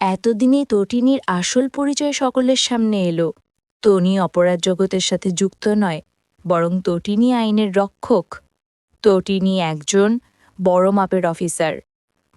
এতদিনে তটিনীর আসল পরিচয় সকলের সামনে এলো। তনি অপরাধ জগতের সাথে যুক্ত নয়, বরং তটিনী আইনের রক্ষক। তটিনী একজন বড় মাপের অফিসার।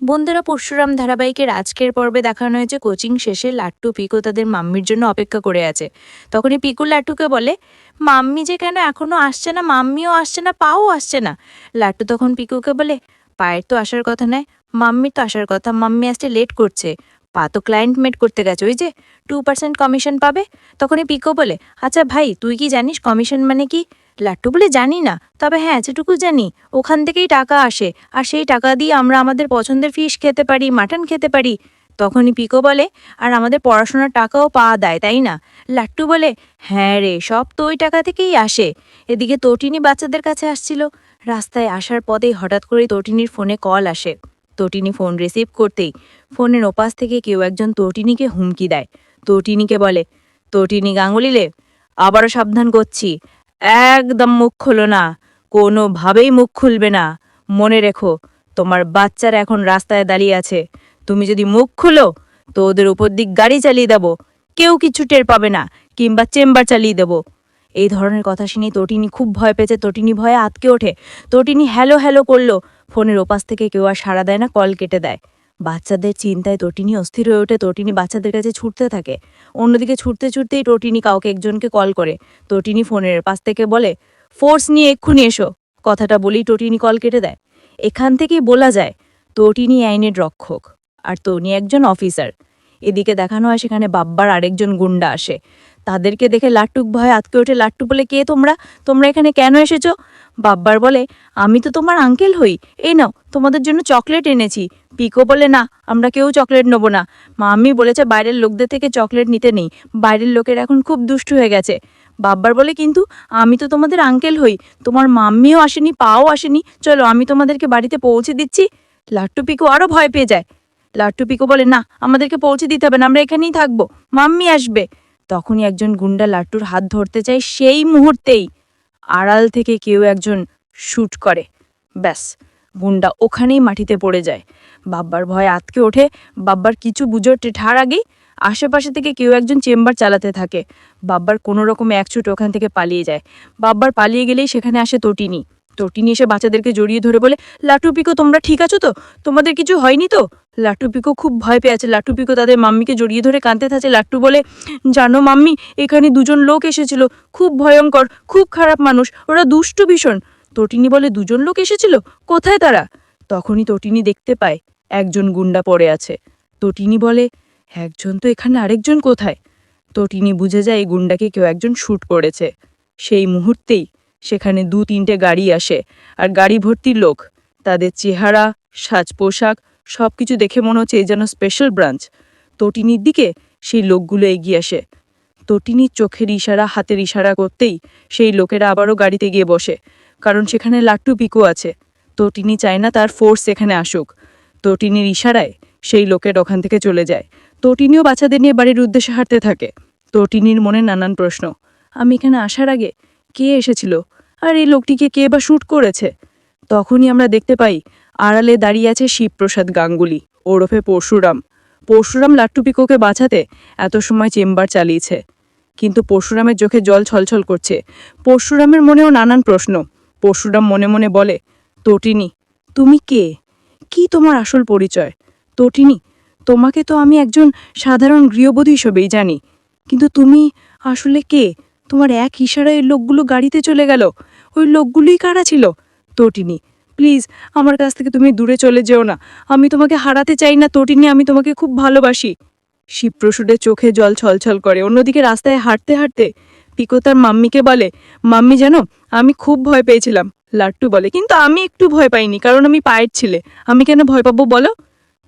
বন্ধুরা, পরশুরাম ধারাবাহিকের আজকের পর্বে দেখানো হয়েছে কোচিং শেষে লাট্টু পিকো তাদের মাম্মির জন্য অপেক্ষা করে আছে। তখনই পিকু লাট্টুকে বলে, মাম্মি যে কেন এখনও আসছে না? মাম্মিও আসছে না, পাও আসছে না? লাট্টু তখন পিকুকে বলে, পায়ের তো আসার কথা নয়, মাম্মির তো আসার কথা, মাম্মি আসতে লেট করছে। পা তো ক্লায়েন্ট মেট করতে গেছে। ওই যে টু পার্সেন্ট কমিশন পাবে? তখনই পিকো বলে আচ্ছা ভাই, তুই কি জানিস কমিশন মানে কি? লাট্টু বলে, জানি না। তবে হ্যাঁ যেটুকু জানি, ওখান থেকেই টাকা আসে। আর সেই টাকা দিয়ে আমরা আমাদের পছন্দের ফিশ খেতে পারি মাটন খেতে পারি। তখনই পিকো বলে, আর আমাদের পড়াশোনার টাকাও পাওয়া দেয়, তাই না? লাট্টু বলে হ্যাঁ রে, সব তো ওই টাকা থেকেই আসে। এদিকে তটিনী বাচ্চাদের কাছে আসছিল। রাস্তায় আসার পথেই হঠাৎ করেই তটিনীর ফোনে কল আসে। তটিনি ফোন রিসিভ করতেই ফোনের ওপাশ থেকে কেউ একজন তটিনীকে হুমকি দেয়। তটিনীকে বলে, তটিনী গাঙ্গুলিলে, আবারও সাবধান করছি। একদম মুখ খোলো না। কোনোভাবেই মুখ খুলবে না। মনে রেখো, তোমার বাচ্চারা এখন রাস্তায় দাঁড়িয়ে আছে। তুমি যদি মুখ খুলো, তো ওদের উপর দিক গাড়ি চালিয়ে দেবো। কেউ কিছু টের পাবে না, কিংবা চেম্বার চালিয়ে দেবো। এই ধরনের কথা শুনে তটিনী খুব ভয় পেয়েছে। তটিনী ভয়ে আতকে ওঠে। তটিনী হ্যালো হ্যালো করল। ফোনের ওপাশ থেকে কেউ আর সাড়া দেয় না, কল কেটে দেয়। বাচ্চাদের চিন্তায় তটিনী অস্থির হয়ে ওঠে তটিনী বাচ্চাদের কাছে ছুটতে থাকে। অন্যদিকে ছুটতে ছুটতেই টটিনি কাউকে একজনকে কল করে। তটিনী ফোনের পাশ থেকে বলে ফোর্স নিয়ে এক্ষুনি এসো। কথাটা বলেই টটিনি কল কেটে দেয়। এখান থেকেই বলা যায় তটিনী আইনের রক্ষক। আর তনি একজন অফিসার এদিকে দেখানো হয় সেখানে বাব্বার আরেকজন গুন্ডা আসে। তাদেরকে দেখে লাট্টুক ভয় আতকে ওঠে। লাট্টু বলে, কে তোমরা? তোমরা এখানে কেন এসেছ? বাব্বার বলে, আমি তো তোমার আঙ্কেল হই। এই নাও, তোমাদের জন্য চকলেট এনেছি। পিকো বলে, না, আমরা কেউ চকলেট নেব না। মাম্মি বলেছে, বাইরের লোকদের থেকে চকলেট নিতে নেই। বাইরের লোকের এখন খুব দুষ্টু হয়ে গেছে। বাব্বার বলে, কিন্তু আমি তো তোমাদের আঙ্কেল হই। তোমার মাম্মিও আসেনি, পাও আসেনি। চলো, আমি তোমাদেরকে বাড়িতে পৌঁছে দিচ্ছি। লাট্টু পিকো আরও ভয় পেয়ে যায়। লাট্টু পিকো বলে, না, আমাদেরকে পৌঁছে দিতে হবে না, আমরা এখানেই থাকব। মাম্মি আসবে। তখনই একজন গুন্ডা লাট্টুর হাত ধরতে চায়, সেই মুহূর্তেই আড়াল থেকে কেউ একজন শ্যুট করে। ব্যাস, গুন্ডা ওখানেই মাটিতে পড়ে যায়। বাব্বার ভয়ে আতকে ওঠে। বাব্বার কিছু বুঝোটে ঠার আগেই আশেপাশে থেকে কেউ একজন চেম্বার চালাতে থাকে। বাব্বার কোনো রকমে একছুট ওখান থেকে পালিয়ে যায়। বাব্বার পালিয়ে গেলেই সেখানে আসে তটিনী। তটিনী এসে বাচ্চাদেরকে জড়িয়ে ধরে বলে, লাটু পিকো, তোমরা ঠিক আছো তো? তোমাদের কিছু হয়নি তো? লাট্টু পিকো খুব ভয় পেয়ে আছে লাট্টু পিকো তাদের মাম্মিকে জড়িয়ে ধরে কাঁদতে থাকে লাট্টু বলে, জানো মাম্মি, এখানে দুজন লোক এসেছিল। খুব ভয়ঙ্কর, খুব খারাপ মানুষ। ওরা দুষ্টু ভীষণ। তটিনী বলে, দুজন লোক এসেছিল? কোথায় তারা? তখনই তটিনী দেখতে পায়, একজন গুন্ডা পড়ে আছে। তটিনী বলে, একজন তো এখানে আরেকজন কোথায়? তটিনী বুঝে যায় এই গুন্ডাকে কেউ একজন শ্যুট করেছে। সেই মুহূর্তেই সেখানে দু তিনটে গাড়ি আসে, আর গাড়ি ভর্তি লোক, তাদের চেহারা, সাজ পোশাক সব কিছু দেখে মনে হচ্ছে এই যেন স্পেশাল ব্রাঞ্চ তটিনীর দিকে সেই লোকগুলো এগিয়ে আসে। তটিনীর চোখের ইশারা হাতের ইশারা করতেই সেই লোকেরা আবারও গাড়িতে গিয়ে বসে, কারণ সেখানে লাট্টু পিকো আছে। তটিনী চায় না তার ফোর্স এখানে আসুক। তটিনীর ইশারায় সেই লোকের ওখান থেকে চলে যায়। তটিনীও বাচ্চাদের নিয়ে বাড়ির উদ্দেশ্যে হাঁটতে থাকে। তটিনীর মনে নানান প্রশ্ন, আমি এখানে আসার আগে কে এসেছিল? আর এই লোকটিকে কে বা শ্যুট করেছে? তখনই আমরা দেখতে পাই, আড়ালে দাঁড়িয়ে আছে শিবপ্রসাদ গাঙ্গুলি, ওরফে পরশুরাম। পরশুরাম লাট্টু পিকোকে বাঁচাতে এত সময় চেম্বার চালিয়েছে। কিন্তু পরশুরামের চোখে জল ছলছল করছে। পরশুরামের মনেও নানান প্রশ্ন। পরশুরাম মনে মনে বলে, তটিনী, তুমি কে? কি তোমার আসল পরিচয়? তটিনী, তোমাকে তো আমি একজন সাধারণ গৃহবধূ হিসেবেই জানি। কিন্তু তুমি আসলে কে? তোমার এক ইশারায় লোকগুলো গাড়িতে চলে গেল। ওই লোকগুলোই কারা ছিল? তটিনী প্লিজ আমার কাছ থেকে তুমি দূরে চলে যেও না। আমি তোমাকে হারাতে চাই না, তটিনী, আমি তোমাকে খুব ভালোবাসি। শিবপ্রসূদের চোখে জল ছলছল করে, অন্যদিকে রাস্তায় হাঁটতে হাঁটতে পিকো তার মাম্মিকে বলে, মাম্মি, জানো, আমি খুব ভয় পেয়েছিলাম। লাট্টু বলে, কিন্তু আমি একটু ভয় পাইনি, কারণ আমি পায়ের ছিলে। আমি কেন ভয় পাবো বলো?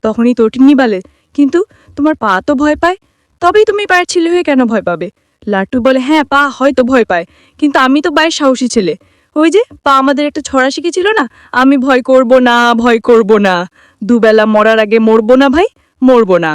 তখনই তটিনী বলে, কিন্তু তোমার পা তো ভয় পায়, তবেই তুমি পায়ের ছিলে হয়ে কেন ভয় পাবে? লাট্টু বলে হ্যাঁ পা হয়তো ভয় পায়, কিন্তু আমি তো পায়ের সাহসী ছেলে। ওই যে, পা আমাদের একটা ছড়া শিখেছিল না? আমি ভয় করব না, ভয় করব না। দুবেলা মরার আগে মরবো না ভাই, মরবো না।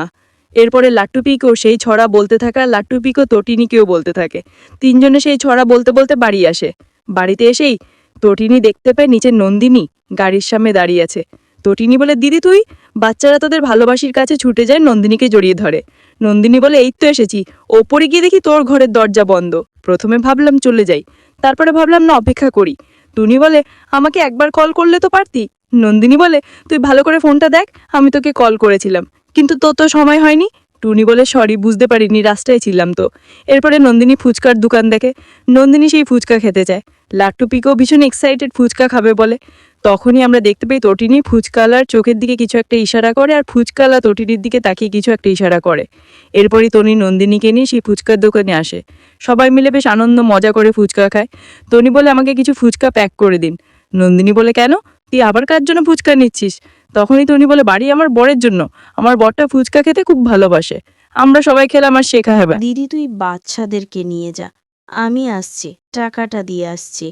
এরপরে লাট্টু পিকো সেই ছড়া বলতে থাকা, লাট্টু পিকো তটিনীকেও বলতে থাকে। তিনজনে সেই ছড়া বলতে বলতে বাড়ি আসে। বাড়িতে এসেই তটিনী দেখতে পায় নিচে নন্দিনী গাড়ির সামনে দাঁড়িয়ে আছে। তটিনী বলে, দিদি তুই? বাচ্চারা তোদের ভালোবাসির কাছে ছুটে যায়, নন্দিনীকে জড়িয়ে ধরে। নন্দিনী বলে, এই তো এসেছি। ওপরে গিয়ে দেখি তোর ঘরের দরজা বন্ধ। প্রথমে ভাবলাম চলে যাই। তারপরে ভাবলাম, না, অপেক্ষা করি। টুনি বলে, আমাকে একবার কল করলে তো পারতি। নন্দিনী বলে, তুই ভালো করে ফোনটা দেখ, আমি তোকে কল করেছিলাম। কিন্তু তো তো সময় হয়নি। টুনি বলে সরি বুঝতে পারিনি, রাস্তায় ছিলাম তো। এরপরে নন্দিনী ফুচকার দোকান দেখে, নন্দিনী সেই ফুচকা খেতে চায় লাট্টু পিকো ভীষণ এক্সাইটেড ফুচকা খাবে বলে তখনই আমরা দেখতে পাই তটিনী ফুচকালার চোখের দিকে কিছু একটা ইশারা করে আর ফুচকালা তটিনীর দিকে তাকিয়ে কিছু একটা ইশারা করে। এরপরই তনি নন্দিনীকে নিয়ে সেই ফুচকার দোকানে আসে। সবাই মিলে বেশ আনন্দ, মজা করে ফুচকা খায়। তনি বলে, আমাকে কিছু ফুচকা প্যাক করে দিন। নন্দিনী বলে, কেন? তুই আবার কার জন্য ফুচকা নিচ্ছিস? তখনই তনি বলে, বাড়ি আমার বরের জন্য। আমার বরটা ফুচকা খেতে খুব ভালোবাসে। আমরা সবাই খেলাম আর শেখা হবে দিদি, তুই বাচ্চাদেরকে নিয়ে যা। আমি আসছি। টাকাটা দিয়ে আসছি।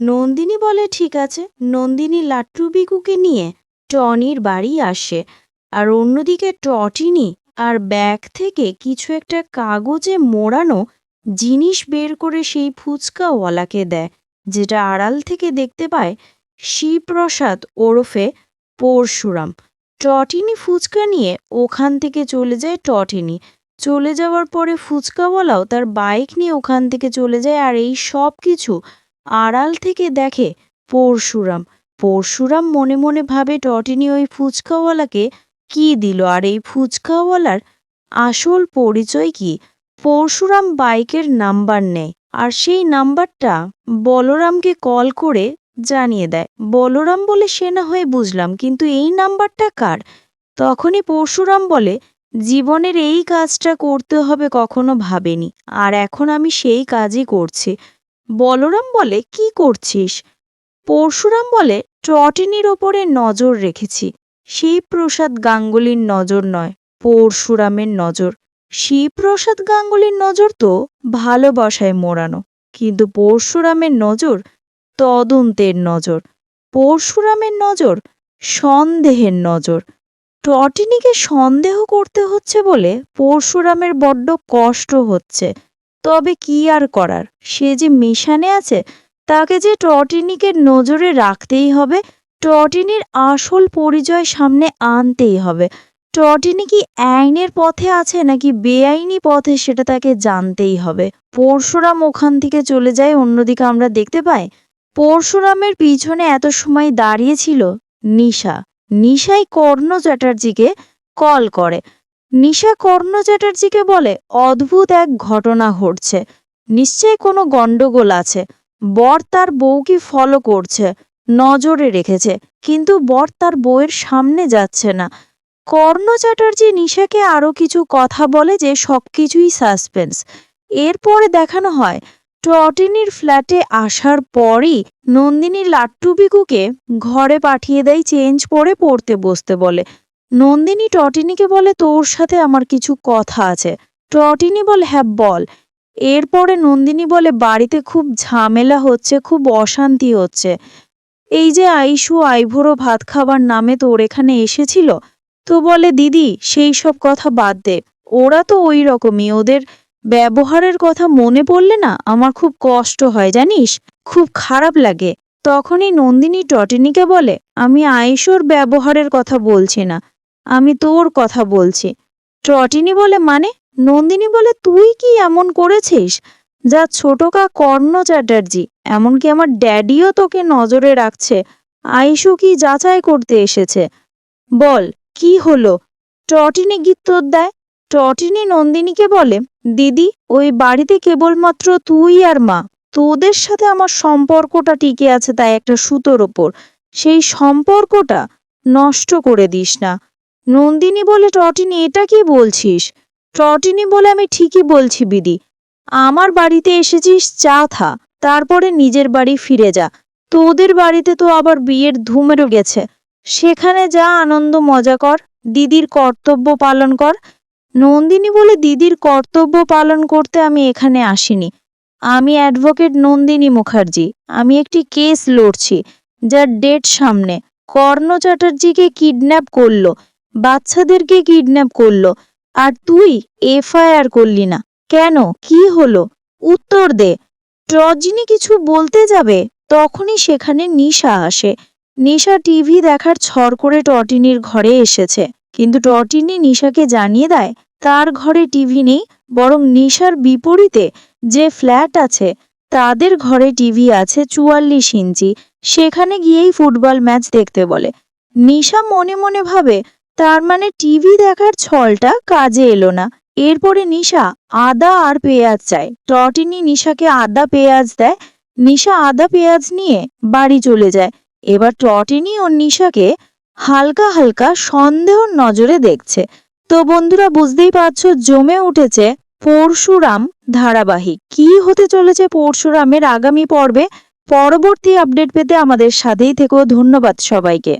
নন্দিনী বলে, ঠিক আছে। নন্দিনী লাট্টু বিকুকে নিয়ে টনির বাড়ি আসে আর অন্যদিকে টটিনি আর ব্যাগ থেকে কিছু একটা কাগজে মোড়ানো জিনিস বের করে সেই ফুচকাওয়ালাকে দেয়, যেটা আড়াল থেকে দেখতে পায় শিবপ্রসাদ ওরফে পরশুরাম। টটিনি ফুচকা নিয়ে ওখান থেকে চলে যায় টটিনি। চলে যাওয়ার পরে ফুচকাওয়ালাও তার বাইক নিয়ে ওখান থেকে চলে যায় আর এই সব কিছু আড়াল থেকে দেখে পরশুরাম। পরশুরাম মনে মনে ভাবে, টটিনি, ওই ফুচকাওয়ালাকে কি দিল? আর এই ফুচকাওয়ালার আসল পরিচয় কি? পরশুরাম বাইকের নাম্বার নেয় আর সেই নাম্বারটা বলরামকে কল করে জানিয়ে দেয়। বলরাম বলে, সে না হয়ে বুঝলাম, কিন্তু এই নাম্বারটা কার? তখনই পরশুরাম বলে, জীবনের এই কাজটা করতে হবে কখনো ভাবেনি, আর এখন আমি সেই কাজই করছি। বলরাম বলে, কি করছিস? পরশুরাম বলে, টটিনির ওপরে নজর রেখেছি। শিবপ্রসাদ গাঙ্গুলির নজর নয়, পরশুরামের নজর। শিবপ্রসাদ গাঙ্গুলির নজর তো ভালোবাসায় মোড়ানো, কিন্তু পরশুরামের নজর তদন্তের নজর। পরশুরামের নজর সন্দেহের নজর। টটিনিকে সন্দেহ করতে হচ্ছে বলে পরশুরামের বড্ড কষ্ট হচ্ছে। তবে কি আর করার? সে যে মিশানে আছে, তাকে যে টটিনিকে নজরে রাখতেই হবে, টটিনির আসল পরিচয় সামনে আনতেই হবে। টটিনি কি আইনের পথে আছে নাকি বেআইনি পথে সেটা তাকে জানতেই হবে। পরশুরাম ওখান থেকে চলে যায়, অন্যদিকে আমরা দেখতে পাই, পরশুরামের পিছনে এত সময় দাঁড়িয়েছিল নিশা। নিশাই কর্ণ চ্যাটার্জিকে কল করে। নিশা কর্ণ চ্যাটার্জিকে বলে, অদ্ভুত এক ঘটনা ঘটছে। নিশ্চয়ই কোনো গন্ডগোল আছে। বর তার বউকে ফলো করছে, নজরে রেখেছে, কিন্তু বর তার বউয়ের সামনে যাচ্ছে না। কর্ণ চ্যাটার্জি নিশাকে আরও কিছু কথা বলে যে সব কিছুই সাসপেন্স এরপরে দেখানো হয়, টটিনির ফ্ল্যাটে আসার পরই নন্দিনী লাট্টু বিকুকে ঘরে পাঠিয়ে দেয়, চেঞ্জ পরে পড়তে বসতে বলে। নন্দিনী টটিনিকে বলে, তোর সাথে আমার কিছু কথা আছে। টটিনি বলে হ্যাঁ বল। এরপরে নন্দিনী বলে, বাড়িতে খুব ঝামেলা হচ্ছে, খুব অশান্তি হচ্ছে। এই যে আইসু আইভোরও ভাত খাবার নামে তোর এখানে এসেছিল? তো বলে, দিদি, সেই সব কথা বাদ দে। ওরা তো ওই রকমই, ওদের ব্যবহারের কথা মনে পড়লে না আমার খুব কষ্ট হয়, জানিস? খুব খারাপ লাগে। তখনই নন্দিনী টটিনিকে বলে, আমি আয়েশোর ব্যবহারের কথা বলছি না। আমি তোর কথা বলছি। টটিনি বলে মানে? নন্দিনী বলে তুই কি এমন করেছিস? যা ছোটকা কর্ণ চ্যাটার্জি, এমনকি আমার ড্যাডিও তোকে নজরে রাখছে। আইসু কি যাচাই করতে এসেছে? বল, কি হলো? টটিনি গীতর দেয়। টটিনি নন্দিনীকে বলে, দিদি, ওই বাড়িতে কেবলমাত্র তুই আর মা। তোদের সাথে আমার সম্পর্কটা টিকে আছে তাই একটা সুতোর ওপর। সেই সম্পর্কটা নষ্ট করে দিস না। নন্দিনী বলে, টটিনি, এটা কি বলছিস? টটিনি বলে, আমি ঠিকই বলছি বিদি। আমার বাড়িতে এসেছিস, চা থা, তারপরে নিজের বাড়ি ফিরে যা। তোদের বাড়িতে তো আবার বিয়ের ধুমেরও গেছে। সেখানে যা আনন্দ, মজা কর, দিদির কর্তব্য পালন কর। নন্দিনী বলে, দিদির কর্তব্য পালন করতে আমি এখানে আসিনি। আমি অ্যাডভোকেট নন্দিনী মুখার্জি। আমি একটি কেস লড়ছি, যার ডেট সামনে। কর্ণ চ্যাটার্জিকে কিডন্যাপ করল। বাচ্চাদেরকে কিডন্যাপ করল। আর তুই এফআইআর করলি না। কেন? কি হলো? উত্তর দে। রজনী কিছু বলতে যাবে, তখনই সেখানে নিশা আসে। নিশা টিভি দেখার ছর করে টটিনির ঘরে এসেছে। কিন্তু টটিনি নিশাকে জানিয়ে দেয়, তার ঘরে টিভি নেই, বরং নিশার বিপরীতে যে ফ্ল্যাট আছে, তাদের ঘরে টিভি আছে চুয়াল্লিশ ইঞ্চি। সেখানে গিয়েই ফুটবল ম্যাচ দেখতে বলে। নিশা মনে মনে ভাবে তার মানে টিভি দেখার ছলটা কাজে এলো না। এরপরে নিশা আদা আর পেঁয়াজ চায়। টটিনি নিশাকে আদা পেঁয়াজ দেয়। নিশা আদা পেঁয়াজ নিয়ে বাড়ি চলে যায়। এবার টটিনি ও নিশাকে হালকা হালকা সন্দেহর নজরে দেখছে। তো বন্ধুরা, বুঝতেই পারছ, জমে উঠেছে পরশুরাম ধারাবাহিক। কি হতে চলেছে পরশুরামের আগামী পর্বে? পরবর্তী আপডেট পেতে আমাদের সাথেই থেকো। ধন্যবাদ সবাইকে।